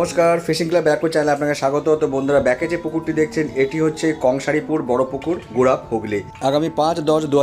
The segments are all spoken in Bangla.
নমস্কার ফিশিং ক্লাব ব্যাকু চ্যানেলে আপনাকে স্বাগত। তো বন্ধুরা ব্যাকে যে পুকুরটি দেখছেন, এটি হচ্ছে কংসারিপুর বড় পুকুর গুড়াপ হুগলি। আগামী পাঁচ দশ দু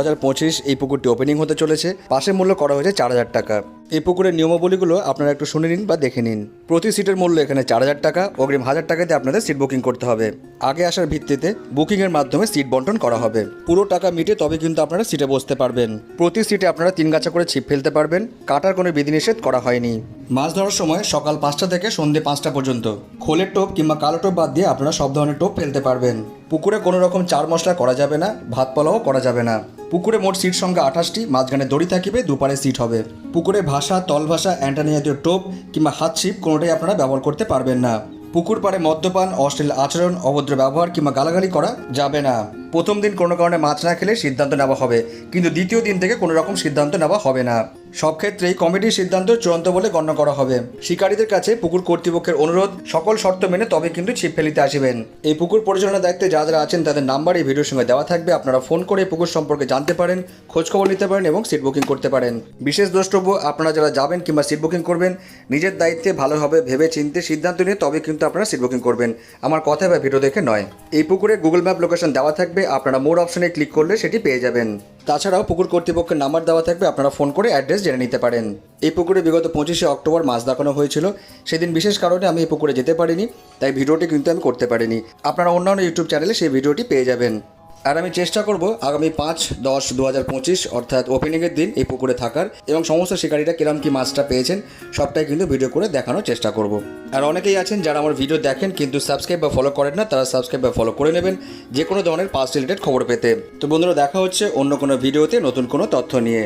এই পুকুরটি ওপেনিং হতে চলেছে। পাশে মূল্য করা হয়েছে চার হাজার টাকা। এই পুকুরের নিয়মাবলীগুলো আপনারা একটু শুনে নিন বা দেখে নিন। প্রতি সিটের মূল্য এখানে চার হাজার টাকা, অগ্রিম হাজার টাকাতে আপনাদের সিট বুকিং করতে হবে। আগে আসার ভিত্তিতে বুকিংয়ের মাধ্যমে সিট বন্টন করা হবে। পুরো টাকা মিটে তবে কিন্তু আপনারা সিটে বসতে পারবেন। প্রতি সিটে আপনারা তিন গাছা করে ছিপ ফেলতে পারবেন। কাটার কোনো বিধিনিষেধ করা হয়নি। মাছ ধরার সময় সকাল পাঁচটা থেকে সন্ধে পাঁচটা পর্যন্ত। খোলের টোপ কিংবা কালো টোপ বাদ দিয়ে আপনারা সব ধরনের টোপ ফেলতে পারবেন। পুকুরে কোনো রকম চার মশলা করা যাবে না, ভাত পোলাও করা যাবে না। পুকুরে মোট সিট সংখ্যা আঠাশটি, মাঝখানে দড়ি থাকিবে দুপারে সিট হবে। পুকুরে ভাষা তল ভাষা অ্যান্টানি জাতীয় টোপ কিংবা হাত ছিপ কোনোটাই আপনারা ব্যবহার করতে পারবেন না। পুকুর পাড়ে মদ্যপান, অশ্লীল আচরণ, অভদ্র ব্যবহার কিংবা গালাগালি করা যাবে না। প্রথম দিন কোনো কারণে মাছ না খেলে সিদ্ধান্ত নেওয়া হবে, কিন্তু দ্বিতীয় দিন থেকে কোনো রকম সিদ্ধান্ত নেওয়া হবে না। সব ক্ষেত্রেই কমিটির সিদ্ধান্ত চূড়ান্ত বলে গণ্য করা হবে। শিকারীদের কাছে পুকুর কর্তৃপক্ষের অনুরোধ, সকল শর্ত মেনে তবে কিন্তু ছিপ ফেলিতে আসিবেন। এই পুকুর পরিচালনার দায়িত্বে যারা যারা আছেন তাদের নাম্বার এই ভিডিওর সঙ্গে দেওয়া থাকবে। আপনারা ফোন করে পুকুর সম্পর্কে জানতে পারেন, খোঁজখবর নিতে পারেন এবং সিট বুকিং করতে পারেন। বিশেষ দ্রষ্টব্য, আপনারা যারা যাবেন কিংবা সিট বুকিং করবেন, নিজের দায়িত্বে ভালোভাবে ভেবে চিনতে সিদ্ধান্ত নিয়ে তবে কিন্তু আপনারা সিট বুকিং করবেন। আমার কথা বা ভিডিও দেখে নয়। এই পুকুরে গুগল ম্যাপ লোকেশন দেওয়া থাকবে। আপনারা মোর অপশনে ক্লিক করলে সেটি পেয়ে যাবেন। তাছাড়াও পুকুর কর্তৃপক্ষের নাম্বার দেওয়া থাকবে, আপনারা ফোন করে অ্যাড্রেস জেনে নিতে পারেন। এই পুকুরে বিগত পঁচিশে অক্টোবর মাছ দেখানো হয়েছিল। সেদিন বিশেষ কারণে আমি এই পুকুরে যেতে পারিনি, তাই ভিডিওটি কিন্তু আমি করতে পারিনি। আপনারা অন্যান্য ইউটিউব চ্যানেলে সেই ভিডিওটি পেয়ে যাবেন। আর আমি চেষ্টা করব আগামী পাঁচ, দশ দু হাজার পঁচিশ, অর্থাৎ ওপেনিংয়ের দিন এই পুকুরে থাকার এবং সমস্ত শিকারীরা কিরম কী মাছটা পেয়েছেন, সবটাই কিন্তু ভিডিও করে দেখানোর চেষ্টা করব। আর অনেকেই আছেন যারা আমার ভিডিও দেখেন কিন্তু সাবস্ক্রাইব বা ফলো করেন না, তারা সাবস্ক্রাইব বা ফলো করে নেবেন যে কোনো ধরনের পাস রিলেটেড খবর পেতে। তো বন্ধুরা, দেখা হচ্ছে অন্য কোনো ভিডিওতে নতুন কোনো তথ্য নিয়ে।